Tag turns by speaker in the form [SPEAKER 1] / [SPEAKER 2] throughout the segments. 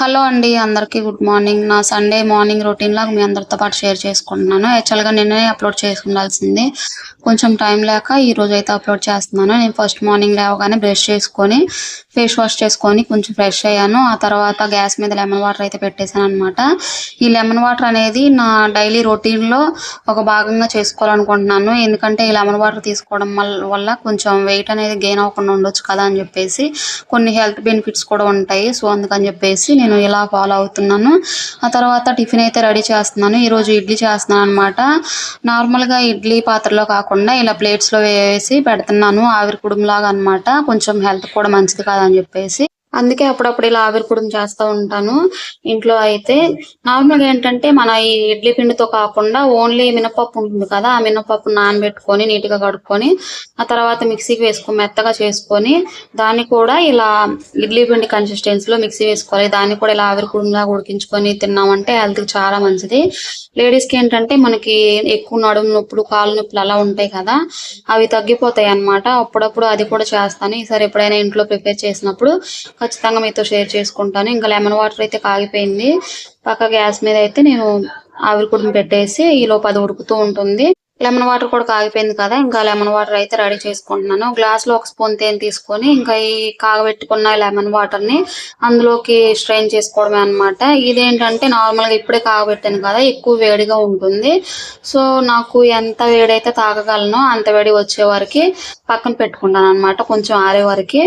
[SPEAKER 1] Hello అండి అందరికీ good morning. నా సండే మార్నింగ్ రొటీన్ లాగా మీ అందరితో పాటు షేర్ చేసుకుంటున్నాను. యాక్చువల్గా నిన్ననే అప్లోడ్ చేసుకుండాల్సింది కొంచెం టైం లేక ఈ రోజు అయితే అప్లోడ్ చేస్తున్నాను. నేను ఫస్ట్ మార్నింగ్ లేవగానే బ్రష్ చేసుకొని ఫేస్ వాష్ చేసుకొని కొంచెం ఫ్రెష్ అయ్యాను. ఆ తర్వాత గ్యాస్ మీద లెమన్ వాటర్ అయితే పెట్టేశాను అనమాట ఈ లెమన్ వాటర్ అనేది నా డైలీ రొటీన్లో ఒక భాగంగా చేసుకోవాలనుకుంటున్నాను. ఎందుకంటే ఈ లెమన్ వాటర్ తీసుకోవడం వల్ల వల్ల కొంచెం వెయిట్ అనేది గెయిన్ అవ్వకుండా ఉండొచ్చు కదా అని చెప్పేసి కొన్ని హెల్త్ బెనిఫిట్స్ కూడా ఉంటాయి. సో అందుకని చెప్పేసి నేను ఇలా ఫాలో అవుతున్నాను. ఆ తర్వాత టిఫిన్ అయితే రెడీ చేస్తున్నాను. ఈరోజు ఇడ్లీ చేస్తున్నాను అనమాట నార్మల్గా ఇడ్లీ పాత్రలో కాకుండా ఇలా ప్లేట్స్లో వేసి పెడుతున్నాను. ఆవిరి కుడుములాగా అనమాట కొంచెం హెల్త్ కూడా మంచిది కాదు అని చెప్పేసి అందుకే అప్పుడప్పుడు ఇలా ఆవిరికుడం చేస్తూ ఉంటాను. ఇంట్లో అయితే నార్మల్గా ఏంటంటే మన ఈ ఇడ్లీ పిండితో కాకుండా ఓన్లీ మినపప్పు ఉంటుంది కదా ఆ మినపప్పు నానబెట్టుకొని నీట్గా కడుక్కొని ఆ తర్వాత మిక్సీకి వేసుకొని మెత్తగా చేసుకొని దాన్ని కూడా ఇలా ఇడ్లీ పిండి కన్సిస్టెన్సీలో మిక్సీ వేసుకోవాలి. దాన్ని కూడా ఇలా ఆవిరికుడంగా ఉడికించుకొని తిన్నామంటే హెల్త్కి చాలా మంచిది. లేడీస్కి ఏంటంటే మనకి ఎక్కువ నడుము నొప్పులు కాళ్ళు నొప్పులు అలా ఉంటాయి కదా అవి తగ్గిపోతాయి అన్నమాట. అప్పుడప్పుడు అది కూడా చేస్తాను. ఈసారి ఎప్పుడైనా ఇంట్లో ప్రిపేర్ చేసినప్పుడు ఖచ్చితంగా మీతో షేర్ చేసుకుంటాను. ఇంకా లెమన్ వాటర్ అయితే కాగిపోయింది. పక్క గ్యాస్ మీద అయితే నేను ఆవిరి కుడుము పెట్టేసి ఈలోపు అది ఉడుకుతూ ఉంటుంది. లెమన్ వాటర్ కూడా కాగిపోయింది కదా ఇంకా లెమన్ వాటర్ అయితే రెడీ చేసుకుంటున్నాను. గ్లాస్లో ఒక స్పూన్ తేనె తీసుకొని ఇంకా ఈ కాగబెట్టుకున్న లెమన్ వాటర్ని అందులోకి స్ట్రెయిన్ చేసుకోవడమే అన్నమాట. ఇదేంటంటే నార్మల్గా ఇప్పుడే కాగబెట్టాను కదా ఎక్కువ వేడిగా ఉంటుంది. సో నాకు ఎంత వేడైతే తాగగలనో అంత వేడి వచ్చే వరకు పక్కన పెట్టుకుంటాను అన్నమాట కొంచెం ఆరే వరకు.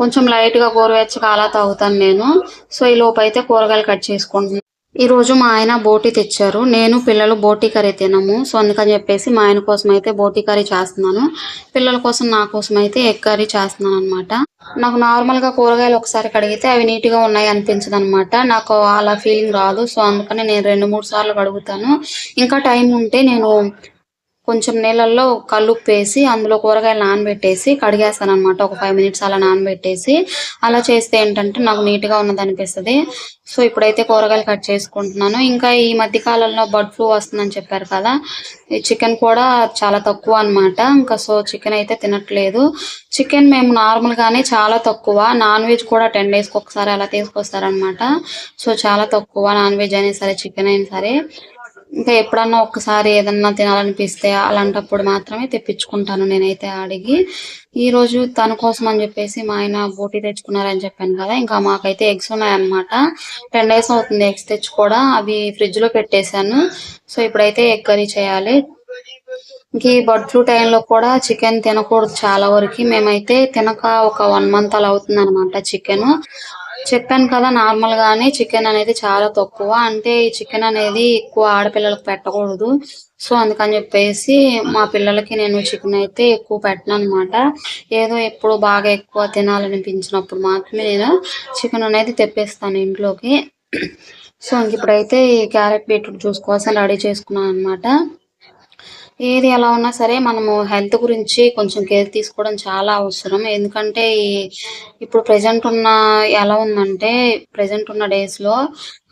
[SPEAKER 1] కొంచెం లైట్గా గోరువెచ్చగా అలా తాగుతాను నేను. సో ఈ లోపు అయితే కూరగాయలు కట్ చేసుకుంటున్నాను ఈ రోజు మా ఆయన బోటి తెచ్చారు. నేను పిల్లలు బోటి కర్రీ తినము. సో అందుకని చెప్పేసి మా ఆయన కోసం అయితే బోటి కర్రీ చేస్తున్నాను. పిల్లల కోసం నా కోసం అయితే ఎగ్ కర్రీ చేస్తున్నాను అనమాట నాకు నార్మల్గా కూరగాయలు ఒకసారి కడిగితే అవి నీట్గా ఉన్నాయి అనిపించదు అనమాట నాకు అలా ఫీలింగ్ రాదు. సో అందుకని నేను రెండు మూడు సార్లు కడుగుతాను. ఇంకా టైం ఉంటే నేను కొంచెం నీళ్ళల్లో కలుపేసి వేసి అందులో కూరగాయలు నానబెట్టేసి కడిగేస్తాను అనమాట ఒక ఫైవ్ మినిట్స్ అలా నానబెట్టేసి అలా చేస్తే ఏంటంటే నాకు నీట్గా ఉన్నది అనిపిస్తుంది. సో ఇప్పుడైతే కూరగాయలు కట్ చేసుకుంటున్నాను. ఇంకా ఈ మధ్య కాలంలో బర్డ్ ఫ్లూ వస్తుందని చెప్పారు కదా. ఈ చికెన్ కూడా చాలా తక్కువ అన్నమాట. ఇంకా సో చికెన్ అయితే తినట్లేదు. చికెన్ మేము నార్మల్ గానే చాలా తక్కువ. నాన్ వెజ్ కూడా టెన్ డేస్కి ఒకసారి అలా తీసుకొస్తారనమాట సో చాలా తక్కువ నాన్ వెజ్ అయినా సరే చికెన్ అయినా సరే. ఇంకా ఎప్పుడన్నా ఒక్కసారి ఏదన్నా తినాలనిపిస్తే అలాంటప్పుడు మాత్రమే తెప్పించుకుంటాను నేనైతే అడిగి ఈ రోజు తన కోసం అని చెప్పేసి మా ఆయన బోటీ తెచ్చుకున్నారని చెప్పాను కదా ఇంకా మాకైతే ఎగ్స్ ఉన్నాయన్నమాట. టెన్ డేస్ అవుతుంది ఎగ్స్ తెచ్చి కూడా అవి ఫ్రిడ్జ్లో పెట్టేశాను. సో ఇప్పుడైతే ఎగ్ కర్రీ చేయాలి. ఈ బర్డ్ ఫ్లూ టైంలో కూడా చికెన్ తినకూడదు చాలా వరకు. మేమైతే తినక ఒక వన్ మంత్ అలా అవుతుంది అనమాట చికెన్. చెప్పాను కదా నార్మల్ గానే చికెన్ అనేది చాలా తక్కువ. అంటే ఈ చికెన్ అనేది ఎక్కువ ఆడపిల్లలకు పెట్టకూడదు. సో అందుకని చెప్పేసి మా పిల్లలకి నేను చికెన్ అయితే ఎక్కువ పెట్టను అనమాట ఏదో ఎప్పుడు బాగా ఎక్కువ తినాలనిపించినప్పుడు మాత్రమే నేను చికెన్ అనేది తెప్పిస్తాను ఇంట్లోకి. సో ఇంక ఇప్పుడైతే ఈ క్యారెట్ బీట్రూట్ జ్యూస్ కోసం రెడీ చేసుకున్నాను అనమాట ఏది ఎలా ఉన్నా సరే మనము హెల్త్ గురించి కొంచెం కేర్ తీసుకోవడం చాలా అవసరం. ఎందుకంటే ఇప్పుడు ప్రెసెంట్ ఉన్న ఎలా ఉందంటే ప్రెసెంట్ ఉన్న డేస్లో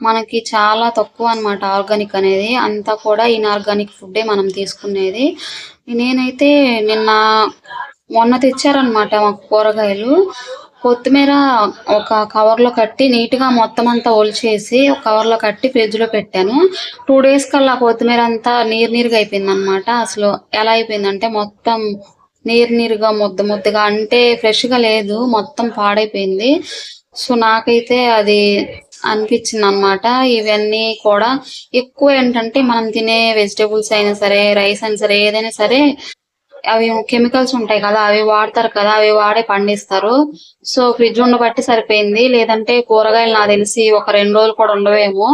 [SPEAKER 1] మనకి చాలా తక్కువ అన్నమాట ఆర్గానిక్ అనేది. అంతా కూడా ఇన్ఆర్గానిక్ ఫుడ్డే మనం తీసుకునేది. నేనైతే నిన్న మొన్న తెచ్చారనమాట మాకు కూరగాయలు. కొత్తిమీర ఒక కవర్లో కట్టి నీట్గా మొత్తం అంతా ఒలిచేసి ఒక కవర్లో కట్టి ఫ్రిడ్జ్లో పెట్టాను. టూ డేస్ కల్లా కొత్తిమీర అంతా నీరు నీరుగా అయిపోయింది అనమాట అసలు ఎలా అయిపోయిందంటే మొత్తం నీరు నీరుగా ముద్ద ముద్దగా అంటే ఫ్రెష్గా లేదు మొత్తం పాడైపోయింది. సో నాకైతే అది అనిపించింది అనమాట ఇవన్నీ కూడా ఎక్కువ ఏంటంటే మనం తినే వెజిటేబుల్స్ అయినా సరే రైస్ అయినా సరే ఏదైనా సరే అవి కెమికల్స్ ఉంటాయి కదా అవి వాడతారు కదా అవి వాడే పండిస్తారు. సో ఫ్రిడ్జ్ ఉండబట్టి సరిపోయింది. లేదంటే కూరగాయలు నాకు తెలిసి ఒక రెండు రోజులు కూడా ఉండవేమో.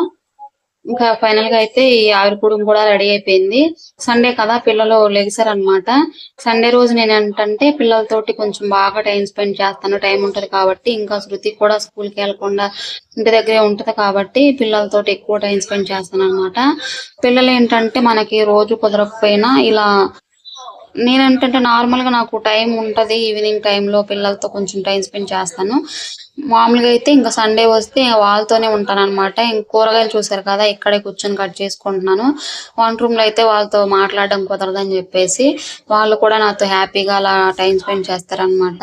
[SPEAKER 1] ఇంకా ఫైనల్గా అయితే ఈ ఆవిరిపూడం కూడా రెడీ అయిపోయింది. సండే కదా పిల్లలు లెగిసారు అనమాట సండే రోజు నేను ఏంటంటే పిల్లలతోటి కొంచెం బాగా టైం స్పెండ్ చేస్తాను. టైం ఉంటది కాబట్టి ఇంకా శృతి కూడా స్కూల్కి వెళ్ళకుండా ఇంటి దగ్గరే ఉంటది కాబట్టి పిల్లలతోటి ఎక్కువ టైం స్పెండ్ చేస్తాను అనమాట పిల్లలు ఏంటంటే మనకి రోజు కుదరకపోయినా ఇలా నేనేంటంటే నార్మల్గా నాకు టైం ఉంటుంది ఈవినింగ్ టైంలో పిల్లలతో కొంచెం టైం స్పెండ్ చేస్తాను. మామూలుగా అయితే ఇంకా సండే వస్తే వాళ్ళతోనే ఉంటాను అనమాట ఇంక కూరగాయలు చూసారు కదా ఇక్కడే కూర్చొని కట్ చేసుకుంటున్నాను. వన్ రూమ్లో అయితే వాళ్ళతో మాట్లాడడం కుదరదని చెప్పేసి వాళ్ళు కూడా నాతో హ్యాపీగా అలా టైం స్పెండ్ చేస్తారనమాట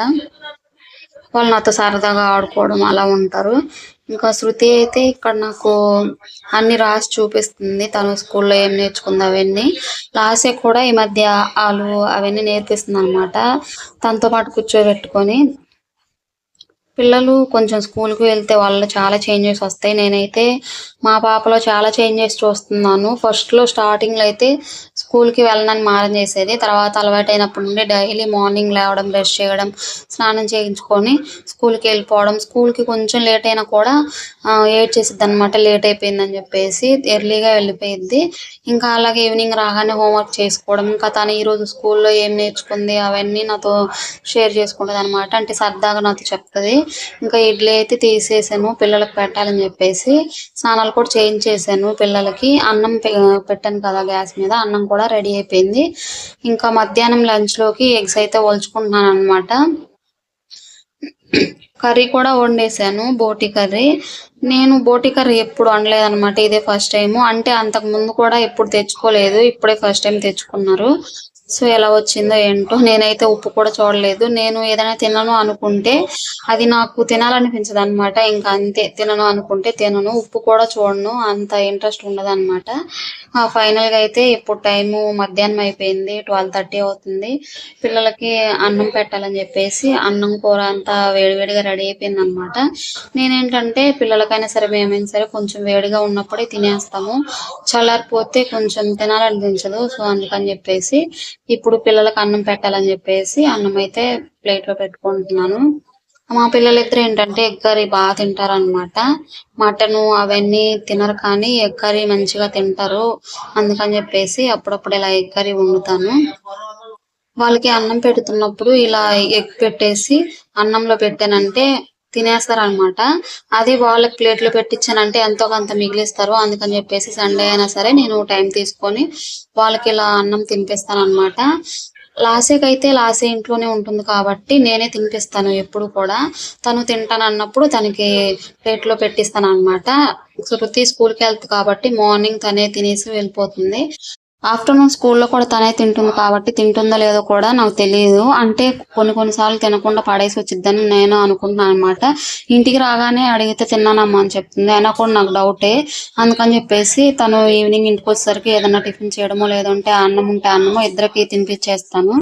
[SPEAKER 1] వాళ్ళు నాతో సరదాగా ఆడుకోవడం అలా ఉంటారు. ఇంకా శృతి అయితే ఇక్కడ నాకు అన్ని రాసి చూపిస్తుంది. తను స్కూల్లో ఏం నేర్చుకుంది అవన్నీ. లాసే కూడా ఈ మధ్య ఆలు అవన్నీ నేర్పిస్తుంది అనమాట తనతో పాటు కూర్చోబెట్టుకొని పిల్లలు కొంచెం స్కూల్కి వెళ్తే వాళ్ళు చాలా చేంజెస్ వస్తాయి. నేనైతే మా పాపలో చాలా చేంజెస్ చూస్తున్నాను. ఫస్ట్లో స్టార్టింగ్లో అయితే స్కూల్కి వెళ్ళనని మారం చేసేది. తర్వాత అలవాటైనప్పటి నుండి డైలీ మార్నింగ్ లేవడం బ్రష్ చేయడం స్నానం చేయించుకొని స్కూల్కి వెళ్ళిపోవడం. స్కూల్కి కొంచెం లేట్ అయినా కూడా ఏడ్ చేసిద్ది అనమాట లేట్ అయిపోయిందని చెప్పేసి ఎర్లీగా వెళ్ళిపోయిద్ది. ఇంకా అలాగే ఈవినింగ్ రాగానే హోంవర్క్ చేసుకోవడం. ఇంకా తను ఈరోజు స్కూల్లో ఏం నేర్చుకుంది అవన్నీ నాతో షేర్ చేసుకుంటుంది అనమాట అంటే సరదాగా నాతో చెప్తుంది. ఇంకా ఇడ్లీ అయితే తీసేసాను పిల్లలకు పెట్టాలని చెప్పేసి. స్నానాలు కూడా చేయించేసాను పిల్లలకి. అన్నం పెట్టాను కదా గ్యాస్ మీద అన్నం కూడా రెడీ అయిపోయింది. ఇంకా మధ్యాహ్నం లంచ్లోకి ఎగ్స్ అయితే వల్చుకుంటున్నాను అనమాట కర్రీ కూడా వండేసాను బోటి కర్రీ. నేను బోటి కర్రీ ఎప్పుడు వండలేదనమాట ఇదే ఫస్ట్ టైం అంటే అంతకు ముందు కూడా ఎప్పుడు తెచ్చుకోలేదు ఇప్పుడే ఫస్ట్ టైం తెచ్చుకున్నారు. సో ఎలా వచ్చిందో ఏంటో నేనైతే ఉప్పు కూడా చూడలేదు. నేను ఏదైనా తినను అనుకుంటే అది నాకు తినాలనిపించదు అనమాట ఇంకా అంతే తినను అనుకుంటే తినను ఉప్పు కూడా చూడను అంత ఇంట్రెస్ట్ ఉండదు అనమాట ఫైనల్గా అయితే ఇప్పుడు టైము మధ్యాహ్నం అయిపోయింది ట్వెల్వ్ థర్టీ అవుతుంది. పిల్లలకి అన్నం పెట్టాలని చెప్పేసి అన్నం కూర అంతా వేడివేడిగా రెడీ అయిపోయింది అనమాట నేనేంటంటే పిల్లలకైనా సరే మేమైనా సరే కొంచెం వేడిగా ఉన్నప్పుడే తినేస్తాము. చల్లారిపోతే కొంచెం తినాలనిపించదు సో అందుకని చెప్పేసి ఇప్పుడు పిల్లలకు అన్నం పెట్టాలని చెప్పేసి అన్నం అయితే ప్లేట్లో పెట్టుకుంటున్నాను. మా పిల్లలిద్దరు ఏంటంటే ఎగ్ కర్రీ బాగా తింటారు అనమాట మటన్ అవన్నీ తినరు కానీ ఎగ్ కర్రీ మంచిగా తింటారు. అందుకని చెప్పేసి అప్పుడప్పుడు ఇలా ఎగ్ కర్రీ వండుతాను. వాళ్ళకి అన్నం పెడుతున్నప్పుడు ఇలా ఎగ్ పెట్టేసి అన్నంలో పెట్టానంటే తినేస్తారు అనమాట అది వాళ్ళకి ప్లేట్లు పెట్టించానంటే ఎంతో కొంత మిగిలిస్తారు. అందుకని చెప్పేసి సండే అయినా సరే నేను టైం తీసుకొని వాళ్ళకి ఇలా అన్నం తినిపిస్తాను అనమాట లాసేకైతే లాసే ఇంట్లోనే ఉంటుంది కాబట్టి నేనే తినిపిస్తాను ఎప్పుడు కూడా. తను తింటాను అన్నప్పుడు తనకి ప్లేట్లో పెట్టిస్తాను అనమాట శృతి స్కూల్కి వెళ్తుంది కాబట్టి మార్నింగ్ తనే తినేసి వెళ్ళిపోతుంది. ఆఫ్టర్నూన్ స్కూల్లో కూడా తనే తింటుంది కాబట్టి తింటుందో లేదో కూడా నాకు తెలియదు అంటే కొన్ని కొన్నిసార్లు తినకుండా పడేసి వచ్చిద్దని నేను అనుకుంటున్నాను అనమాట ఇంటికి రాగానే అడిగితే తిన్నానమ్మా అని చెప్తుంది. అయినా కూడా నాకు డౌటే. అందుకని చెప్పేసి తను ఈవినింగ్ ఇంటికి వచ్చేసరికి ఏదైనా టిఫిన్ చేయడమో లేదంటే అన్నం ఉంటే అన్నమో ఇద్దరికి తినిపించేస్తాను.